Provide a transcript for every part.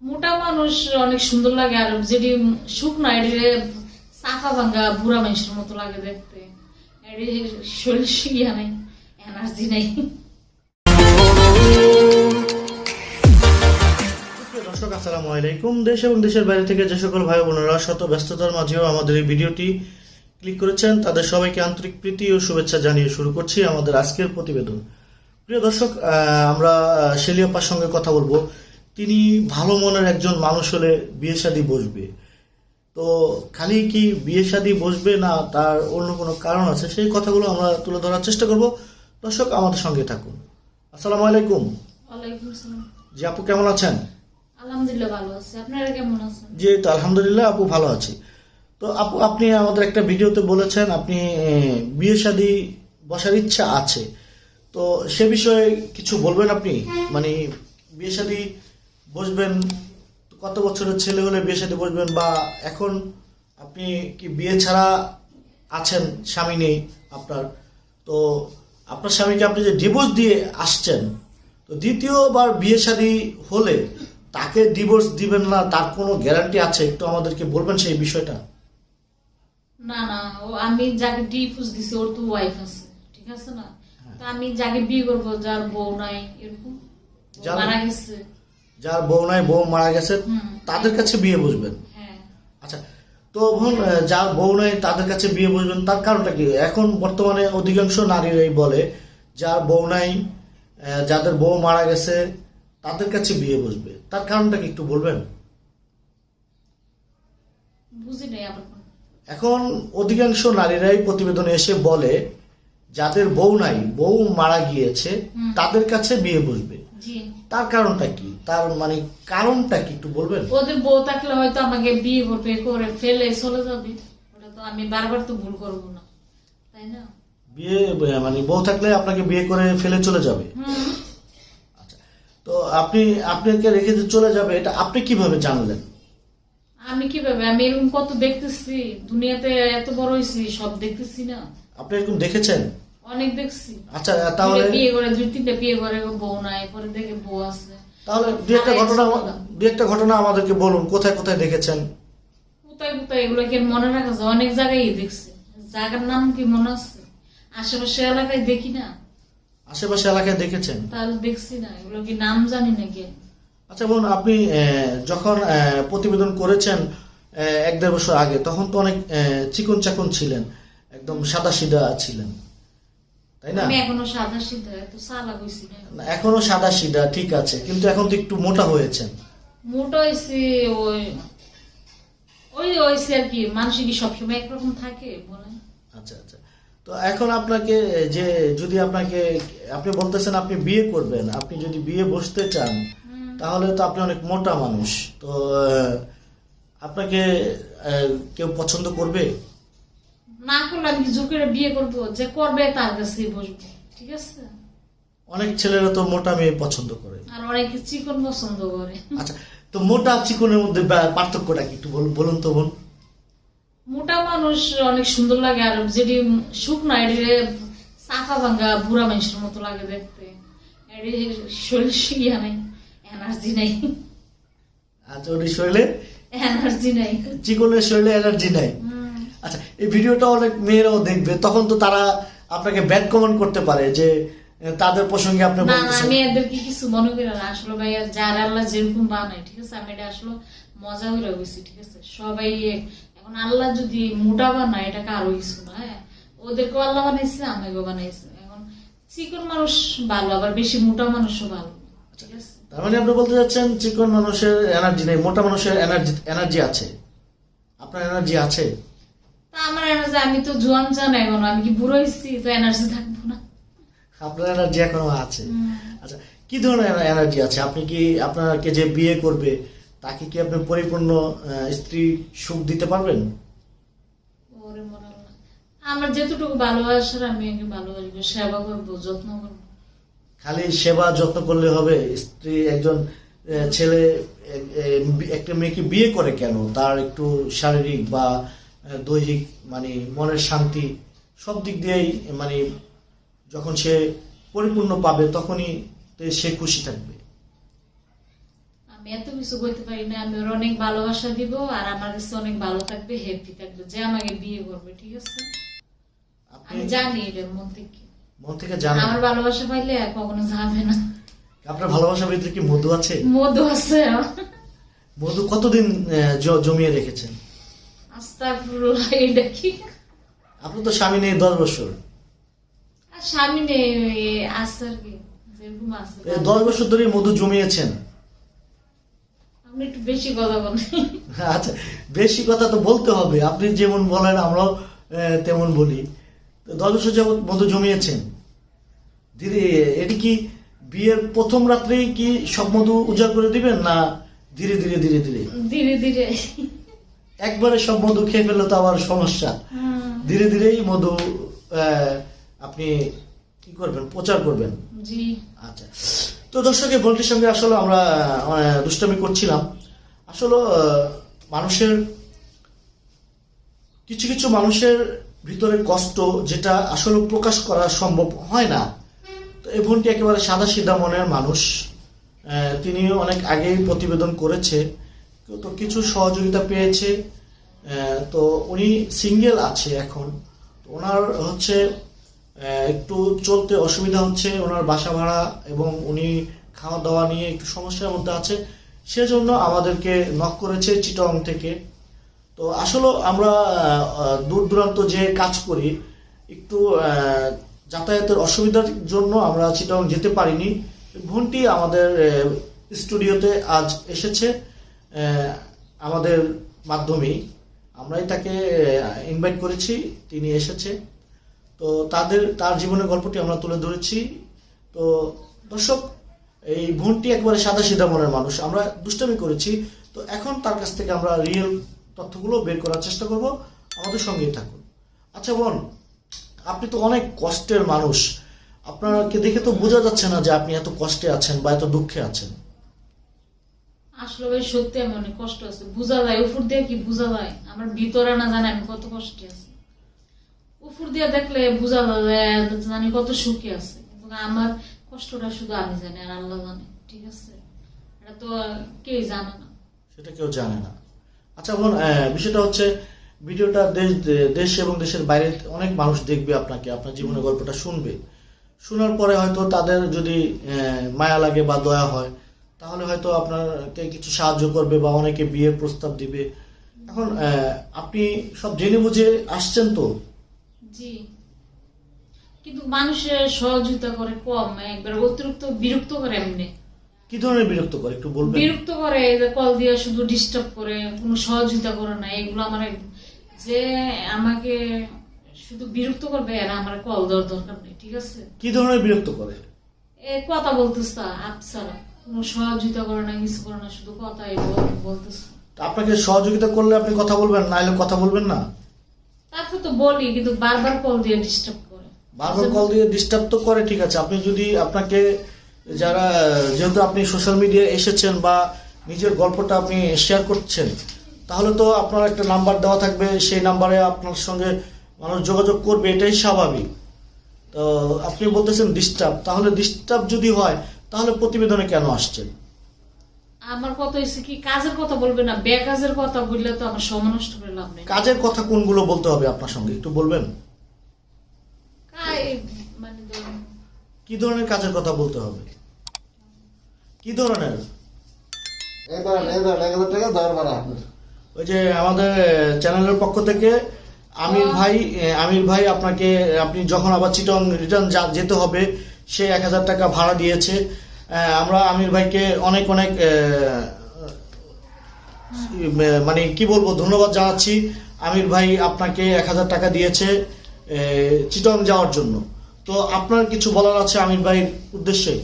মোটা মানুষ অনেক সুন্দর লাগে আর যেটি শুকনা এটি চাকা ভাঙ্গা বুড়া মানুষের মতো লাগে দেখতে। এটি শরীর শিখিয়া নাই এনার্জি নাই। আসসালামু আলাইকুম। দেশ এবং দেশের বাইরে থেকে যে সকল ভাই বোনেরা শত ব্যস্ততার মাঝেও আমাদের এই ভিডিওটি ক্লিক করেছেন তাদের সবাইকে আন্তরিক প্রীতি ও শুভেচ্ছা জানিয়ে শুরু করছি আমাদের আজকের প্রতিবেদন। প্রিয় দর্শক আমরা আহ, সঙ্গে কথা বলব। তিনি ভালো মনের একজন মানুষ হলে বিয়ে শাদী বসবে। তো খালি কি বিয়ে শাদী বসবে না তার অন্য কোনো কারণ আছে? সেই কথাগুলো আমরা তুলে ধরার চেষ্টা করব। দর্শক আমাদের সঙ্গে থাকুন। আসসালামু আলাইকুম। জি আপু কেমন আছেন? আলহামদুলিল্লাহ ভালো আছে। আপনারা কেমন আছেন? জি তো আলহামদুলিল্লাহ আপু ভালো আছি। তো আপু আপনি আমাদের একটা ভিডিওতে বলেছেন আপনি বিয়ে শাদী বসার ইচ্ছা আছে। তো সে বিষয়ে কিছু বলবেন আপনি? মানে বিয়ে শাদী বসবেন কত বছরের ছেলে হলে বিয়ে শাদী বসবেন বা এখন আপনি কি বিয়ে ছাড়া আছেন স্বামী নেই আপনার? তো আপনার স্বামীকে আপনি যে ডিভোর্স দিয়ে আসছেন তো দ্বিতীয়বার বিয়ে শাদী হলে তাকে ডিভোর্স দিবেন না তার কোনো গ্যারান্টি আছে? একটু আমাদেরকে বলবেন সেই বিষয়টা। না না ও আমি যাকে ডিফুজ দিছি ওর তো ওয়াইফ আছে ঠিক আছে না? তো আমি যাকে বিয়ে করব যার বউ নাই এরকম? মারা গেছে। যার বউ নাই বউ মারা গেছে তাদের কাছে বিয়ে বসবেন হ্যাঁ। আচ্ছা তো বোন যার বউ নাই তাদের কাছে বিয়ে বসবেন তার কারণটা কি? এখন বর্তমানে অধিকাংশ নারীরাই বলে যার বউ নাই যাদের বউ মারা গেছে তাদের কাছে বিয়ে বসবে তার কারণটা কি একটু বলবেন। এখন অধিকাংশ নারীরাই প্রতিবেদনে এসে বলে যাদের বউ নাই বউ মারা গিয়েছে তাদের কাছে বিয়ে বসবে তার কারণটা কি? তার মানে কারণটা কি একটু বলবেন? ওদের বউ থাকলে হয়তো আমাকে বিয়ে করবে করে ফেলে চলে যাবে। ওটা তো আমি বারবার তো ভুল করব না তাই না? বিয়ে মানে বউ থাকলে আপনাকে বিয়ে করে ফেলে চলে যাবে? আচ্ছা তো আপনি আপনাকে রেখে যে চলে যাবে এটা আপনি কীভাবে জানলেন? আমি কীভাবে? আমি এরকম কত দেখতেছি দুনিয়াতে এত বড় হয়েছি সব দেখতেছি না। আপনি এরকম দেখেছেন? অনেক দেখছি। আচ্ছা তাহলে বিয়ে করে দুই তিনটা বিয়ে করে বউ নাই পরে দেখে বউ আছে। তাহলে দু একটা ঘটনা দু একটা ঘটনা আমাদেরকে বলুন কোথায় কোথায় দেখেছেন? কোথায় কোথায় এগুলো কি মনে রাখা যায়? অনেক জায়গায় দেখছি। জায়গার নাম কি মনে আছে? আশেপাশে এলাকায় দেখি না। আশেপাশে এলাকায় দেখেছেন? তাহলে দেখছি না। এগুলো কি নাম জানি নাকি আচ্ছা বোন আপনি যখন প্রতিবেদন করেছেন এক দেড় বছর আগে তখন তো অনেক চিকন চাকন ছিলেন একদম সাদা সিধা ছিলেন। তাই না? আমি এখনও সাদা সিধা এত সালা গেছি না। এখনও সাদা সিধা ঠিক আছে কিন্তু এখন তো একটু মোটা হয়েছেন। মোটা হয়েছে ওই ওই হয়েছে আর কি মানুষ কি সবসময় একরকম থাকে বলেন। আচ্ছা আচ্ছা। তো এখন আপনাকে যে যদি আপনাকে আপনি বলতেছেন আপনি বিয়ে করবেন আপনি যদি বিয়ে বসতে চান তাহলে তো আপনি অনেক মোটা মানুষ। তো আপনাকে কেউ পছন্দ করবে? না করলে আমি জোর করে বিয়ে করব যে করবে তার কাছেই বসবো ঠিক আছে? অনেক ছেলেরা তো মোটা মেয়ে পছন্দ করে। আর অনেকে চিকন পছন্দ করে। আচ্ছা তো মোটা চিকনের মধ্যে পার্থক্যটা কি একটু বলুন তো বোন। মোটা মানুষ অনেক সুন্দর লাগে আর যেটি শুকনা এটি চাকা ভাঙ্গা বুড়া মানুষের মতো লাগে দেখতে। এটি শরীর শিখিয়া নাই এনার্জি নাই। আচ্ছা ওটি শরীরে? এনার্জি নাই। চিকনের শরীরে এনার্জি নাই। আচ্ছা এই ভিডিওটা অনেক মেয়েরাও দেখবে তখন তো তারা আপনাকে ব্যাড কমেন্ট করতে পারে যে তাদের প্রসঙ্গে আপনি না না আমি এদেরকে কিছু মনে করি না। আসলে ভাই যার আল্লাহ যেরকম বানায় ঠিক আছে? আমি এটা আসলে মজা করে গেছি ঠিক আছে? সবাই এখন আল্লাহ যদি মোটা বানায় এটা কারও কিছু না হ্যাঁ? ওদেরকেও আল্লাহ বানাইছে আমাকেও বানাইছে। এখন চিকন মানুষ ভালো আবার বেশি মোটা মানুষও ভালো ঠিক আছে? তার মানে আপনি বলতে চাচ্ছেন চিকন মানুষের এনার্জি নেই মোটা মানুষের এনার্জি এনার্জি আছে। আপনার এনার্জি আছে? তা আমার এনার্জি আমি তো জোয়ান চান এখন আমি কি বুড়ো হয়েছি তো এনার্জি থাকব না। আপনার এনার্জি এখনও আছে। আচ্ছা কি ধরনের এনার্জি আছে? আপনি কি আপনাকে যে বিয়ে করবে তাকে কি আপনি পরিপূর্ণ স্ত্রী সুখ দিতে পারবেন? ওরে আমার যেতটুকু ভালোবাসার আমি ভালোবাসবো সেবা করব যত্ন করব। খালি সেবা যত্ন করলে হবে? স্ত্রী একজন ছেলে একটা মেয়েকে বিয়ে করে কেন? তার একটু শারীরিক বা দৈহিক মানে মনের শান্তি সব দিক দিয়েই মানে যখন সে পরিপূর্ণ পাবে তখনই সে খুশি থাকবে। আমি এত কিছু বলতে পারি না আমি ওর অনেক ভালোবাসা দিব আর আমার কাছে অনেক ভালো থাকবে হ্যাপি থাকবে যে আমাকে বিয়ে করবে ঠিক আছে? আমি জানি এটা মন থেকে মন থেকে জানেন। আমার ভালোবাসা পাইলে কখনো যাবে না। আপনার ভালোবাসার ভিতরে কি মধু আছে? মধু আছে। মধু কতদিন জমিয়ে রেখেছেন? আস্তাগফিরুল্লাহ এটা কি? আপনার তো স্বামী নেই দশ বছর। আর স্বামী নেই আছে আর কি? যেরকম আছে দশ বছর ধরে মধু জমিয়েছেন। আপনি একটু বেশি কথা বলেন। আচ্ছা বেশি কথা তো বলতে হবে। আপনি যেমন বলেন আমরাও তেমন বলি। তো দশ বছর যাবত মধু জমিয়েছেন। ধীরে এটি কি বিয়ের প্রথম রাত্রেই কি সব মধু উজাড় করে দিবেন না ধীরে ধীরে ধীরে ধীরে? ধীরে ধীরে। একবারে সব মধু খেয়ে ফেললে তো আবার সমস্যা। ধীরে ধীরেই মধু আপনি কি করবেন? প্রচার করবেন। জি। আচ্ছা। তো দর্শক এই বোনটির সঙ্গে আসলে আমরা দুষ্টামি করছিলাম। আসলে মানুষের কিছু কিছু মানুষের ভিতরে কষ্ট যেটা আসলে প্রকাশ করা সম্ভব হয় না। তো এই বোনটি একেবারে সাদা সিধা মনের মানুষ। আহ, তিনি অনেক আগেই প্রতিবেদন করেছে। তো কিছু সহযোগিতা পেয়েছে তো উনি সিঙ্গেল আছে এখন। ওনার হচ্ছে একটু চলতে অসুবিধা হচ্ছে, ওনার বাসা ভাড়া এবং উনি খাওয়া দাওয়া নিয়ে একটু সমস্যার মধ্যে আছে, সেজন্য আমাদেরকে নক করেছে চিটং থেকে। তো আসলে আমরা দূর দূরান্ত যে কাজ করি, একটু যাতায়াতের অসুবিধার জন্য আমরা চিটং যেতে পারিনি। বোনটি আমাদের স্টুডিওতে আজ এসেছে। আমাদের মাধ্যমেই আমরাই তাকে ইনভাইট করেছি, তিনি এসেছে। তো তাদের, তার জীবনের গল্পটি আমরা তুলে ধরেছি। তো দর্শক, এই বোনটি একবারে সাদা সিধা মনের মানুষ। আমরা দুষ্টামি করেছি। তো এখন তার কাছ থেকে আমরা রিয়েল তথ্যগুলো বের করার চেষ্টা করব। আমাদের সঙ্গেই থাকুন। আচ্ছা বোন, আপনি তো অনেক কষ্টের মানুষ। আপনাকে দেখে তো বোঝা যাচ্ছে না যে আপনি এত কষ্টে আছেন বা এত দুঃখে আছেন। আসলে ভাই সত্যি আমি অনেক কষ্ট আছে। বোঝা যায় উপর দিয়ে কি বোঝা যায়? আমার ভিতরে না জানে আমি কত কষ্টে আছি। উপর দিয়ে দেখলে বোঝা যায় জানি কত সুখে আছে। কিন্তু আমার কষ্টটা শুধু আমি জানি আর আল্লাহ জানে ঠিক আছে? এটা তো কেউ জানে না। সেটা কেউ জানে না। আচ্ছা আহ, বিষয়টা হচ্ছে ভিডিওটা দেশ দেশ এবং দেশের বাইরে অনেক মানুষ দেখবে আপনাকে আপনার জীবনের গল্পটা শুনবে। শোনার পরে হয়তো তাদের যদি মায়া লাগে বা দয়া হয় তাহলে হয়তো আপনাকে কিছু সাহায্য করবে বা অনেকে বিয়ের প্রস্তাব দিবে। এখন আপনি সব জেনে বুঝে আসছেন তো? জি। কিন্তু মানুষের সহযোগিতা করে কম একবার অতিরিক্ত বিরক্ত করে এমনি। কি ধরনের বিরক্ত করে? একটু বলবেন। বিরক্ত করে যে কল দিয়ে শুধু ডিস্টার্ব করে কোনো সহযোগিতা করে না এগুলো আমার যে আমাকে শুধু বিরক্ত করবে আর আমার কল দেওয়ার দরকার নেই ঠিক আছে? কি ধরনের বিরক্ত করে? এ কথা বলতেছে আপসারা কোনো সহযোগিতা করে না কিছু করে না শুধু কথাই বলতেছে। আপনাকে সহযোগিতা করলে আপনি কথা বলবেন না নাহলে কথা বলবেন না? তারপর তো বলি কিন্তু বারবার কল দিয়ে ডিস্টার্ব করে। বারবার কল দিয়ে ডিস্টার্ব তো করে ঠিক আছে। আপনি যদি আপনাকে যারা যেহেতু আপনি সোশ্যাল মিডিয়ায় এসেছেন বা নিজের গল্পটা আপনি শেয়ার করছেন তাহলে তো আপনার একটা নাম্বার দেওয়া থাকবে সেই নাম্বারে আপনার সঙ্গে মানুষ যোগাযোগ করবে এটাই স্বাভাবিক। তো আপনি বলতেছেন ডিস্টার্ব তাহলে ডিস্টার্ব যদি হয় তাহলে প্রতিবেদনে কেন আসছেন? আমার কথা হয়েছে কি কাজের কথা বলবে না বেকাজের কথা বললে তো আমার সময় নষ্ট করে লাভ নেই। কাজের কথা কোনগুলো বলতে হবে আপনার সঙ্গে একটু বলবেন? মানে কি ধরনের কাজের কথা বলতে হবে? কি ধরনের? ওই যে আমাদের চ্যানেলের পক্ষ থেকে আমির ভাই আমির ভাই আপনাকে আপনি যখন আবার চিটং রিটার্ন যেতে হবে সে এক হাজার টাকা ভাড়া দিয়েছে। আমরা আমির ভাইকে অনেক অনেক মানে কি বলব ধন্যবাদ জানাচ্ছি। আমির ভাই আপনাকে এক হাজার টাকা দিয়েছে চিটং যাওয়ার জন্য। তো আপনার কিছু বলার আছে আমির ভাইয়ের উদ্দেশ্যে?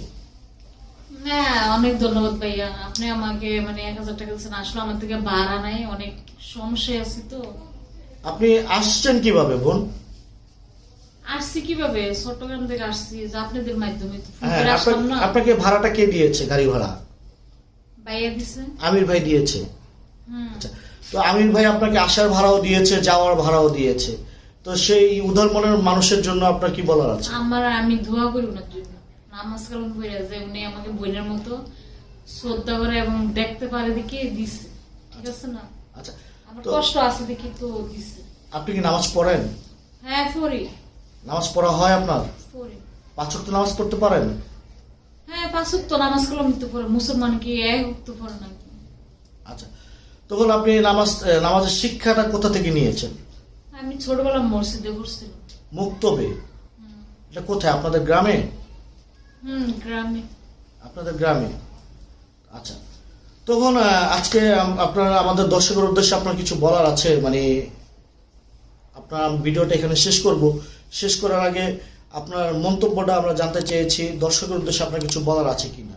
হ্যাঁ অনেক ধন্যবাদ ভাইয়া। আপনি আমাকে মানে এক হাজার টাকা দিচ্ছেন আসলে আমার থেকে ভাড়া নাই অনেক সমস্যায় আছি তো। আপনি আসছেন কীভাবে বোন? আসছি কীভাবে? চট্টগ্রাম থেকে আসছি যে আপনাদের মাধ্যমে হ্যাঁ আপনাকে- ভাড়াটা কে দিয়েছে গাড়ি ভাড়া? ভাইয়া আমির ভাই দিয়েছে। আচ্ছা তো আমির ভাই আপনাকে আসার ভাড়াও দিয়েছে যাওয়ার ভাড়াও দিয়েছে। তো সেই উদার মনের মানুষের জন্য আপনার কি বলার আছে? আমার আমি ধোয়া করি ওনার জন্য। নামাজ কালাম করে যে উনি আমাকে বোনের মতো শ্রদ্ধা করে এবং দেখতে পারে দেখে দিছে। ঠিক আছে না? আচ্ছা আমার কষ্ট আছে দেখি তো দিছে। আপনি কি নামাজ পড়েন? হ্যাঁ পড়ি। নামাজ পড়া হয় আপনার? পাঁচ ওয়াক্ত নামাজ পড়তে পারেন? হ্যাঁ পাঁচ তো নামাজ কালাম তো পড়ে মুসলমান কি এক তো পড়ে না? আচ্ছা তখন আপনি নামাজ নামাজের শিক্ষাটা কোথা থেকে নিয়েছেন? আমি ছোটবেলা মসজিদে করছিলাম মুক্তবে? এটা কোথায় আপনাদের গ্রামে? হুম গ্রামে। আপনাদের গ্রামে? আচ্ছা তখন আজকে আপনার আমাদের দর্শকের উদ্দেশ্যে আপনার কিছু বলার আছে? মানে আপনার ভিডিওটা এখানে শেষ করব। শেষ করার আগে আপনার মন্তব্যটা আমরা জানতে চেয়েছি। দর্শকের উদ্দেশ্যে আপনার কিছু বলার আছে কিনা?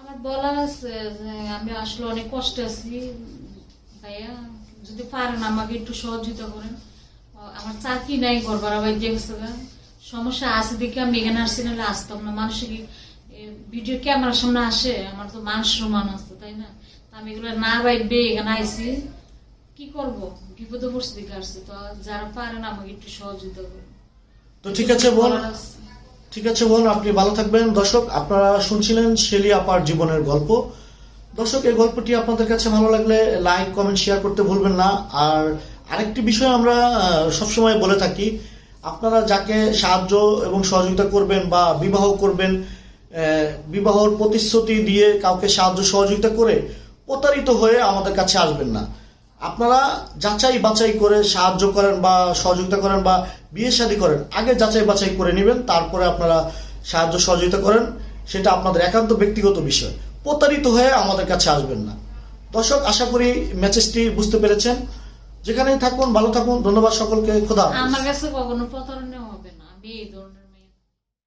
আমার বলার আছে আমি আসলে অনেক কষ্টে আছি। ভাইয়া, যদি পারেন আমাকে একটু সহযোগিতা করেন। আমার চাকরি নাই বাই দিয়ে গেছে সমস্যা আছে দেখে আমি এখানে আসছি নাহলে আসতাম না। মানুষের ভিডিও ক্যামেরার সামনে আসে? আমার তো মান সম্মান আছে, তাই না? আমি এগুলো না বাইবে এখানে আইছি। কি করব? বিপদে পড়ছে দেখে আসছি? তো যারা পারেন আমাকে একটু সহযোগিতা করেন তো ঠিক আছে আছে। ঠিক আছে বোন আপনি ভালো থাকবেন। দর্শক আপনারা শুনছিলেন শেলি আপার জীবনের গল্প। দর্শক এই গল্পটি আপনাদের কাছে ভালো লাগলে লাইক কমেন্ট শেয়ার করতে ভুলবেন না। আর আরেকটি বিষয় আমরা সবসময় বলে থাকি আপনারা যাকে সাহায্য এবং সহযোগিতা করবেন বা বিবাহ করবেন বিবাহর প্রতিশ্রুতি দিয়ে কাউকে সাহায্য সহযোগিতা করে প্রতারিত হয়ে আমাদের কাছে আসবেন না। আপনারা যাচাই বাছাই করে সাহায্য করেন বা সহযোগিতা করেন বা বিয়ে শাদী করেন, আগে যাচাই বাছাই করে নেবেন, তারপরে আপনারা সাহায্য সহযোগিতা করেন। সেটা আপনাদের একান্ত ব্যক্তিগত বিষয়। প্রতারিত হয়ে আমাদের কাছে আসবেন না। দর্শক, আশা করি মেসেজটি বুঝতে পেরেছেন। যেখানেই থাকুন, ভালো থাকুন। ধন্যবাদ সকলকে। খোদা আমার কাছে কখনো প্রতারণা হবে না।